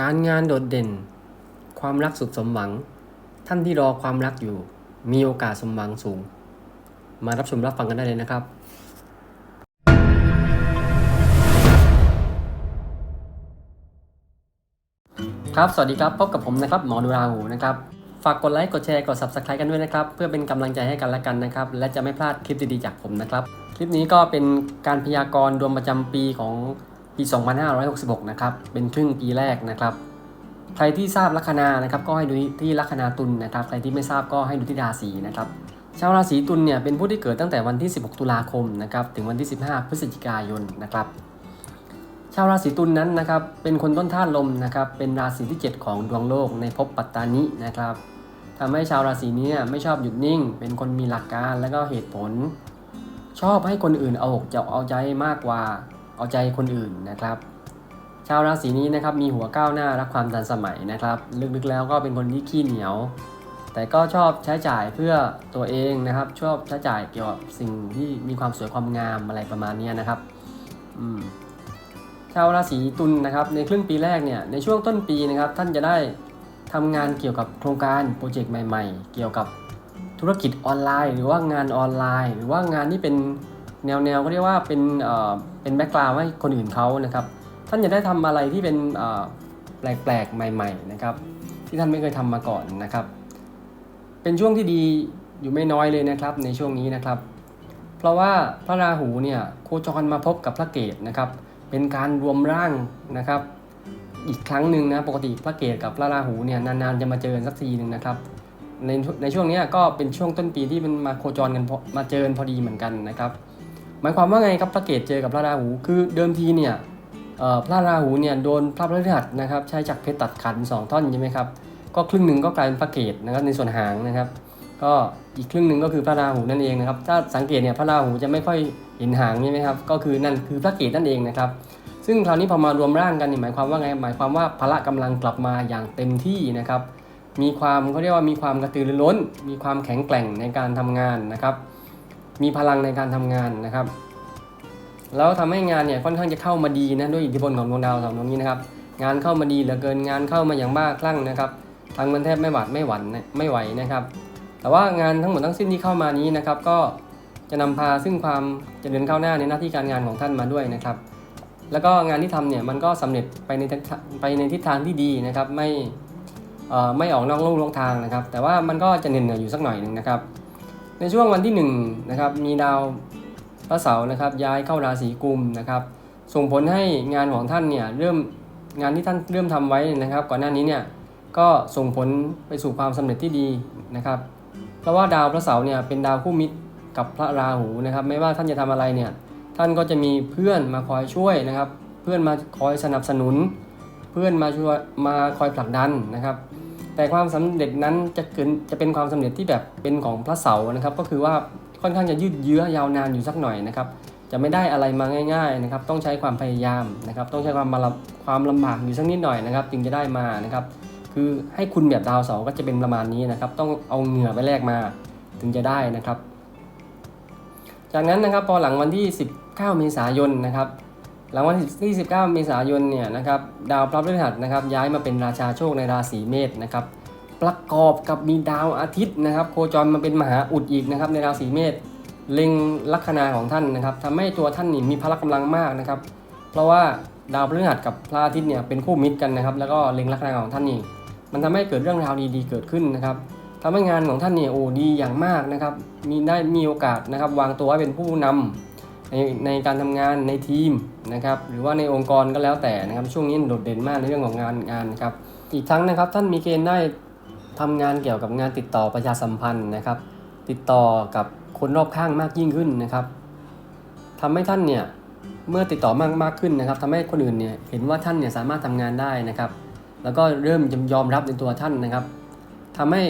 การงานโดดเด่น ความรักสุดสมหวัง ท่านที่รอความรักอยู่ มีโอกาสสมหวังสูง มารับชมรับฟังกันได้เลยนะครับ ครับ สวัสดีครับพบกับผมนะครับ หมอดูราหูนะครับ ฝากกดไลค์ กดแชร์ กด subscribe กันด้วยนะครับ เพื่อเป็นกำลังใจให้กันและกันนะครับ และจะไม่พลาดคลิปดีๆจากผมนะครับ คลิปนี้ก็เป็นการพยากรณ์ดวงประจำปีของ ปี 2566 นะครับ เป็นครึ่งปีแรกนะครับ ใครที่ทราบลัคนานะครับ ก็ให้ดูที่ลัคนาตุลนะครับ ใครที่ไม่ทราบก็ให้ดูที่ราศีนะครับ ชาวราศีตุลเนี่ยเป็นผู้ที่เกิดตั้งแต่วันที่ 16 ตุลาคมนะครับ ถึงวันที่ 15 พฤศจิกายนนะครับ ชาวราศีตุลนนั้นนะครับ เป็นคนต้นธาตุลมนะครับ เป็นราศีที่ 7 ของดวงโลกในภพปัตตานินะครับทำให้ชาวราศีนี้ไม่ชอบหยุดนิ่ง เป็นคนมีหลักการและก็เหตุผล ชอบให้คนอื่นเอาอกจะเอาใจมากกว่า เอาใจคนอื่นนะครับ ชาวราศีนี้นะครับมีหัวก้าวหน้ารักความทันสมัยนะครับ ลึกๆแล้วก็เป็นคนที่ขี้เหนียว แต่ก็ชอบใช้จ่ายเพื่อตัวเองนะครับ ชอบใช้จ่ายเกี่ยวกับสิ่งที่มีความสวยความงามอะไรประมาณนี้นะครับอืมชาวราศีตุลนะครับในครึ่งปีแรกเนี่ยในช่วงต้นปีนะครับท่านจะได้ทำงานเกี่ยวกับโครงการโปรเจกต์ใหม่ ๆ เกี่ยวกับธุรกิจออนไลน์ หรือว่างานออนไลน์ หรือว่างานที่เป็น แนวๆก็เรียกว่าเป็นเป็นแบ็กกราวให้คนอื่นเขานะครับ ท่านจะได้ทำอะไรที่เป็นแปลกๆ ใหม่ ๆ นะครับ ที่ท่านไม่เคยทำมาก่อนนะครับ เป็นช่วงที่ดีอยู่ไม่น้อยเลยนะครับ ในช่วงนี้นะครับ เพราะว่าพระราหูเนี่ยโคจรมาพบกับพระเกตนะครับ เป็นการรวมร่างนะครับ อีกครั้งหนึ่งนะปกติพระเกตกับพระราหูเนี่ยนานๆจะมาเจอนสักทีหนึ่งนะครับในในช่วงนี้ก็เป็นช่วงต้นปีที่มันมาโคจรกันมาเจอนพอดีเหมือนกันนะครับ หมายความว่าไงครับพระเกตเจอกับพระราหู คือเดิมทีเนี่ยพระราหูเนี่ยโดนพระพฤหัสนะครับใช้จักรเพชรตัดขันสองท่อนใช่ไหมครับก็ครึ่งหนึ่งก็กลายเป็นพระเกตนะครับในส่วนหางนะครับ ก็อีกครึ่งหนึ่งก็คือพระราหูนั่นเองนะครับ ถ้าสังเกตเนี่ยพระราหูจะไม่ค่อยเห็นหางใช่ไหมครับก็คือนั่นคือพระเกตนั่นเองนะครับ ซึ่งคราวนี้พอมารวมร่างกันนี่หมายความว่าไงหมายความว่าพละกำลังกลับมาอย่างเต็มที่นะครับ มีความเขาเรียกว่ามีความกระตือรือร้น มีความแข็งแกร่งในการทำงานนะครับ มีพลังในการทำงานนะครับ แล้วทำให้งานเนี่ยค่อนข้างจะเข้ามาดีนะด้วยอิทธิพลของดวงดาวสองดวงนี้นะครับ งานเข้ามาดีเหลือเกินงานเข้ามาอย่างบ้าคลั่งนะครับทางมันแทบไม่หวาดไม่หวั่นไม่ไหวนะครับ แต่ว่างานทั้งหมดทั้งสิ้นที่เข้ามานี้นะครับ ก็จะนำพาซึ่งความจเจริญก้าวหน้าในหน้าที่การงานของท่านมาด้วยนะครับ แล้วก็งานที่ทำเนี่ยมันก็สำเร็จไปในทิศทางไปในทิศทางที่ดีนะครับ ไม่ไม่ออกนอกลู่นอกทางนะครับ แต่ว่ามันก็จะเหนื่อยอยู่สักหน่อยหนึ่งนะครับ ในช่วงวันที่1นะครับมีดาวพระเสาร์นะครับย้ายเข้าราศีกุมนะครับส่งผลให้งานของท่านเนี่ยเริ่มงานที่ท่านเริ่มทำไว้นะครับ ก่อนหน้านี้เนี่ยก็ส่งผลไปสู่ความสำเร็จที่ดีนะครับ เพราะว่าดาวพระเสาร์เนี่ยเป็นดาวคู่มิตรกับพระราหูนะครับ ไม่ว่าท่านจะทำอะไรเนี่ยท่านก็จะมีเพื่อนมาคอยช่วยนะครับ เพื่อนมาคอยสนับสนุน เพื่อนมาช่วยมาคอยผลักดันนะครับ แต่ความสำเร็จนั้นจะเกินจะเป็นความสำเร็จที่แบบเป็นของพระเสาร์นะครับ ก็คือว่าค่อนข้างจะยืดเยื้อยาวนานอยู่สักหน่อยนะครับ จะไม่ได้อะไรมาง่าย ๆนะครับ ต้องใช้ความพยายามนะครับ ต้องใช้ความมาลำความลำบากอยู่สักนิดหน่อยนะครับ จึงจะได้มานะครับ คือให้คุณแบบดาวเสาร์ก็จะเป็นประมาณนี้นะครับ ต้องเอาเหงื่อไปแลกมาถึงจะได้นะครับ จากนั้นนะครับพอหลังวันที่ 19 เมษายนนะครับ หลังวันที่19 เมษายนเนี่ยนะครับดาวพระพฤหัสนะครับย้ายมาเป็นราชาโชคในราศีเมษนะครับประกอบกับมีดาวอาทิตย์นะครับ โคจรมาเป็นมหาอุดอีกนะครับในราศีเมษเล็งลัคนาของท่านนะครับทำให้ตัวท่านนี่มีพละกำลังมากนะครับ เพราะว่าดาวพฤหัสกับพระอาทิตย์เนี่ยเป็นคู่มิตรกันนะครับ แล้วก็เล็งลัคนาของท่านนี่มันทำให้เกิดเรื่องราวดีๆเกิดขึ้นนะครับทำให้งานของท่านเนี่ยโอ้ดีอย่างมากนะครับ มีได้มีโอกาสนะครับ วางตัวให้เป็นผู้นำ ในในการทำงานในทีมนะครับหรือว่าในองค์กรก็แล้วแต่นะครับช่วงนี้โดดเด่นมากในเรื่องของงานงานนะครับอีกทั้งนะครับท่านมีเกณฑ์ได้ทำงานเกี่ยวกับงานติดต่อประชาสัมพันธ์นะครับ ติดต่อกับคนรอบข้างมากยิ่งขึ้นนะครับทำให้ท่านเนี่ยเมื่อติดต่อมากมากขึ้นนะครับทำให้คนอื่นเนี่ยเห็นว่าท่านเนี่ยสามารถทำงานได้นะครับ แล้วก็เริ่มยอมรับในตัวท่านนะครับทำให้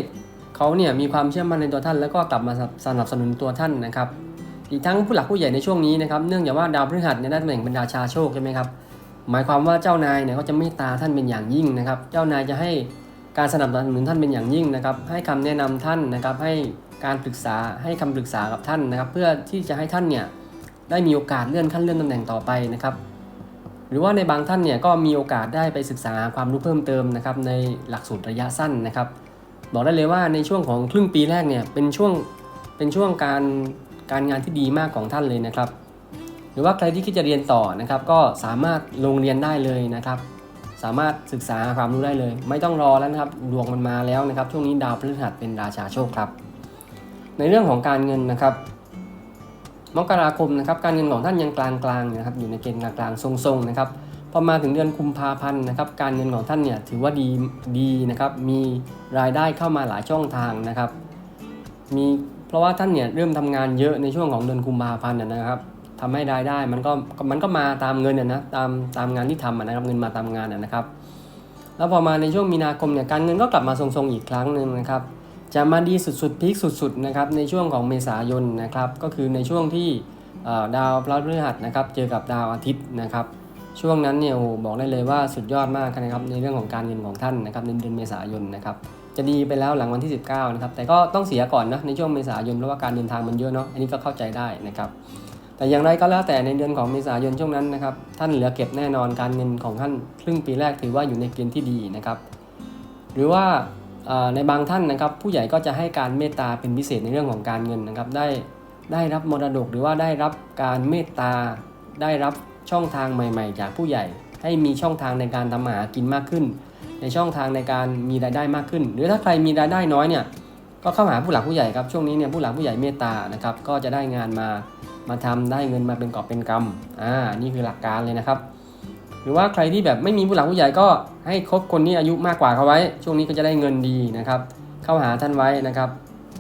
เขาเนี่ยมีความเชื่อมั่นในตัวท่าน แล้วก็กลับมาสนับสนุนตัวท่านนะครับ อีกทั้งผู้หลักผู้ใหญ่ในช่วงนี้นะครับเนื่องจากว่าดาวพฤหัสเนี่ยได้ตำแหน่งเป็นราชาโชคใช่ไหมครับหมายความว่าเจ้านายเนี่ยก็จะเมตตาท่านเป็นอย่างยิ่งนะครับ เจ้านายจะให้การสนับสนุนท่านเป็นอย่างยิ่งนะครับ ให้คำแนะนำท่านนะครับ ให้การปรึกษาให้คำปรึกษากับท่านนะครับ เพื่อที่จะให้ท่านเนี่ยได้มีโอกาสเลื่อนขั้นเลื่อนตำแหน่งต่อไปนะครับ หรือว่าในบางท่านเนี่ยก็มีโอกาสได้ไปศึกษาความรู้เพิ่มเติมนะครับในหลักสูตรระยะสั้นนะครับ บอกได้เลยว่าในช่วงของครึ่งปีแรกเนี่ยเป็นช่วงเป็นช่วงการ การงานที่ดีมากของท่านเลยนะครับ หรือว่าใครที่คิดจะเรียนต่อนะครับ ก็สามารถลงเรียนได้เลยนะครับ สามารถศึกษาความรู้ได้เลย ไม่ต้องรอแล้วนะครับดวงมันมาแล้วนะครับ ช่วงนี้ดาวพฤหัสเป็นราชาโชคครับ ในเรื่องของการเงินนะครับมกราคมนะครับการเงินของท่านยังกลางๆนะครับอยู่ในเกณฑ์กลางๆทรงๆนะครับพอมาถึงเดือนกุมภาพันธ์นะครับการเงินของท่านเนี่ยถือว่าดีดีนะครับมีรายได้เข้ามาหลายช่องทางนะครับ มี เพราะว่าท่านเนี่ยเริ่มทำงานเยอะในช่วงของเดือนกุมภาพันธ์นะนะครับทำให้รายได้มันก็มันก็มาตามเงินนะนะตามตามงานที่ทำนะครับเงินมาตามงานนะครับ แล้วพอมาในช่วงมีนาคมเนี่ยการเงินก็กลับมาทรงๆอีกครั้งหนึ่งนะครับจะมาดีสุดๆพีคสุดๆนะครับในช่วงของเมษายนนะครับก็คือในช่วงที่ดาวพฤหัสนะครับเจอกับดาวอาทิตย์นะครับ ช่วงนั้นเนี่ยโอ้บอกได้เลยว่าสุดยอดมากนะครับในเรื่องของการเงินของท่านนะครับในเดือนเมษายนนะครับ จะดีไปแล้วหลังวันที่ 19นะครับแต่ก็ต้องเสียก่อนนะในช่วงเมษายนเพราะว่าการเดินทางมันเยอะเนาะอันนี้ก็เข้าใจได้นะครับแต่อย่างไรก็แล้วแต่ในเดือนของเมษายนช่วงนั้นนะครับท่านเหลือเก็บแน่นอนการเงินของท่านครึ่งปีแรกถือว่าอยู่ในเกณฑ์ที่ดีนะครับหรือว่าในบางท่านนะครับผู้ใหญ่ก็จะให้การเมตตาเป็นพิเศษในเรื่องของการเงินนะครับได้ได้รับมรดกหรือว่าได้รับการเมตตาได้รับช่องทางใหม่ ๆ จากผู้ใหญ่ ให้มีช่องทางในการทำมาหากินมากขึ้น ในช่องทางในการมีรายได้มากขึ้น หรือถ้าใครมีรายได้น้อยเนี่ยก็เข้าหาผู้หลักผู้ใหญ่ครับช่วงนี้เนี่ยผู้หลักผู้ใหญ่เมตตานะครับก็จะได้งานมามาทำได้เงินมาเป็นกอบเป็นกำอ่านี่คือหลักการเลยนะครับ หรือว่าใครที่แบบไม่มีผู้หลักผู้ใหญ่ก็ให้คบคนที่อายุมากกว่าเขาไว้ ช่วงนี้ก็จะได้เงินดีนะครับ เข้าหาท่านไว้นะครับ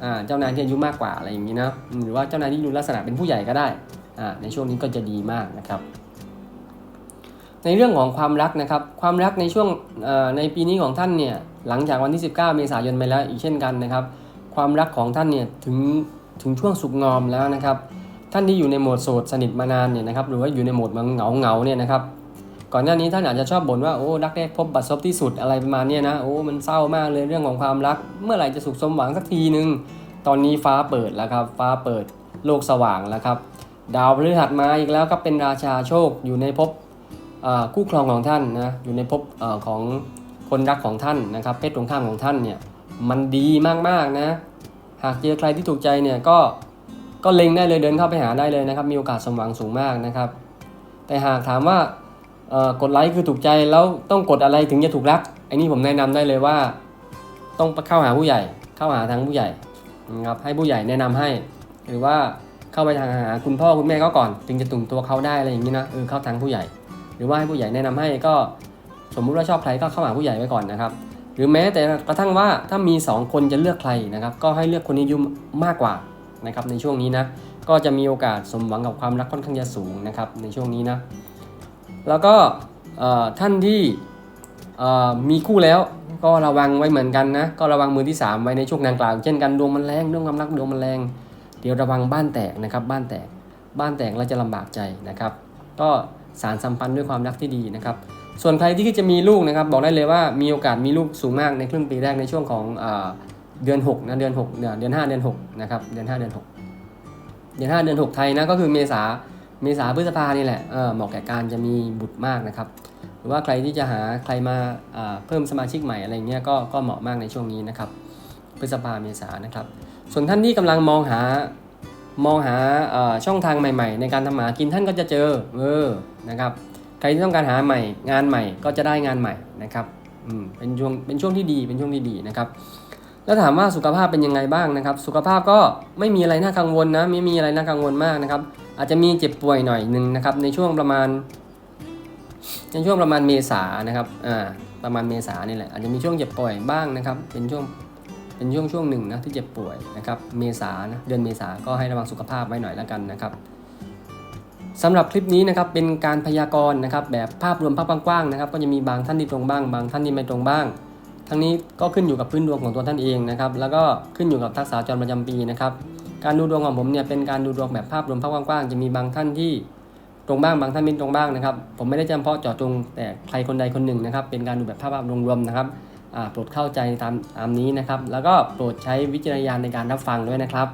อ่าเจ้านายที่อายุมากกว่าอะไรอย่างนี้นะหรือว่าเจ้านายที่ดูลักษณะเป็นผู้ใหญ่ก็ได้อ่าในช่วงนี้ก็จะดีมากนะครับ ในเรื่องของความรักนะครับความรักในช่วงในปีนี้ของท่านเนี่ยหลังจากวันที่ 19 เมษายนไปแล้วอีกเช่นกันนะครับ ความรักของท่านเนี่ยถึงถึงช่วงสุกงอมแล้วนะครับ ท่านที่อยู่ในโหมดโสดสนิทมานานเนี่ยนะครับหรือว่าอยู่ในโหมดเหงาเหงาเนี่ยนะครับก่อนหน้านี้ท่านอาจจะชอบบ่นว่าโอ้รักแรกพบบัดซบที่สุดอะไรประมาณนี้นะโอ้มันเศร้ามากเลยเรื่องของความรัก เมื่อไหร่จะสุขสมหวังสักทีนึง ตอนนี้ฟ้าเปิดแล้วครับ ฟ้าเปิดโลกสว่างแล้วครับ ดาวพฤหัสมาอีกแล้วก็เป็นราชาโชคอยู่ในภพ คู่ครองของท่านนะอยู่ในภพอของคนรักของท่านนะครับเพศตรงข้ามของท่านเนี่ยมันดีมากๆนะ หากเจอใครที่ถูกใจเนี่ยก็ก็เล็งได้เลยเดินเข้าไปหาได้เลยนะครับ มีโอกาสสมหวังสูงมากนะครับ แต่หากถามว่ากดไลค์คือถูกใจแล้วต้องกดอะไรถึงจะถูกรักไอ้นี่ผมแนะนำได้เลยว่า ต้องเข้าหาผู้ใหญ่ เข้าหาทางผู้ใหญ่นะครับให้ผู้ใหญ่แนะนำให้ หรือว่าเข้าไปทางหาคุณพ่อคุณแม่เขาก่อน ถึงจะตุงตัวเขาได้อะไรอย่างนี้นะเออเข้าทางผู้ใหญ่ หรือว่าให้ผู้ใหญ่แนะนำให้ก็สมมุติว่าชอบใครก็เข้าหาผู้ใหญ่ไว้ก่อนนะครับ หรือแม้แต่กระทั่งว่าถ้ามี 2 คนจะเลือกใครนะครับ ก็ให้เลือกคนที่อายุมากกว่านะครับในช่วงนี้นะก็จะมีโอกาสสมหวังกับความรักค่อนข้างจะสูงนะครับในช่วงนี้นะแล้วก็ท่านที่มีคู่แล้วก็ระวังไว้เหมือนกันนะก็ระวังมือที่ 3 ไว้ในช่วงดังกล่าวเช่นกันดวงมันแรงดวงความรักดวงมันแรง เดี๋ยวระวังบ้านแตกนะครับบ้านแตกบ้านแตกแล้วจะลำบากใจนะครับ ก็ สารสัมพันธ์ด้วยความรักที่ดีนะครับ ส่วนใครที่จะมีลูกนะครับ บอกได้เลยว่ามีโอกาสมีลูกสูงมากในครึ่งปีแรกในช่วงของเอเดือน6นะเดือน6เนี่ยเดือน5เดือน6นะครับเดือน5เดือน6เดือน5เดือน 6 ไทยนะก็คือเมษาเมษาพฤษภานี่แหละเหมาะแก่การจะมีบุตรมากนะครับ หรือว่าใครที่จะหาใครมาาเพิ่มสมาชิกใหม่อะไรเงี้ยก็ก็เหมาะมากในช่วงนี้นะครับพฤษภาเมษานะครับ ส่วนท่านที่กำลังมองหา มองหาช่องทางใหม่ ๆ ในการทำหมากินท่านก็จะเจอเออนะครับใครที่ต้องการหาใหม่ งานใหม่ก็จะได้งานใหม่นะครับอืมเป็นช่วงเป็นช่วงที่ดีเป็นช่วงที่ดีนะครับ แล้วถามว่าสุขภาพเป็นยังไงบ้างนะครับ สุขภาพก็ไม่มีอะไรน่ากังวลนะไม่มีอะไรน่ากังวลมากนะครับ อาจจะมีเจ็บป่วยหน่อยหนึ่งนะครับ ในช่วงประมาณ ในช่วงประมาณเมษานะครับอ่าประมาณเมษานี่แหละอาจจะมีช่วงเจ็บป่วยบ้างนะครับ เป็นช่วง เป็นช่วงช่วงหนึ่งนะที่เจ็บป่วยนะครับเมษานะเดือนเมษาก็ให้ระวังสุขภาพไว้หน่อยแล้วกันนะครับสำหรับคลิปนี้นะครับเป็นการพยากรณ์นะครับแบบภาพรวมภาพกว้างๆนะครับก็จะมีบางท่านที่ตรงบ้าง บางท่านที่ไม่ตรงบ้าง ทั้งนี้ก็ขึ้นอยู่กับพื้นดวงของตัวท่านเองนะครับแล้วก็ขึ้นอยู่กับทักษะจรประจำปีนะครับการดูดวงของผมเนี่ยเป็นการดูดวงแบบภาพรวมภาพกว้างๆจะมีบางท่านที่ตรงบ้างบางท่านไม่ตรงบ้างนะครับผมไม่ได้จำเพาะเจาะจงแต่ใครคนใดคนหนึ่งนะครับเป็นการดูแบบภาพรวมๆนะครับ โปรดเข้าใจตามตามนี้นะครับ แล้วก็โปรดใช้วิจารณญาณในการรับฟังด้วยนะครับ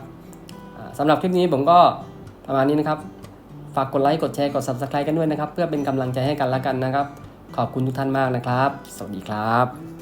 อ่าสำหรับคลิปนี้ผมก็ประมาณนี้นะครับ ฝากกดไลค์กดแชร์กด subscribe กันด้วยนะครับ เพื่อเป็นกำลังใจให้กันและกันนะครับ ขอบคุณทุกท่านมากนะครับ สวัสดีครับ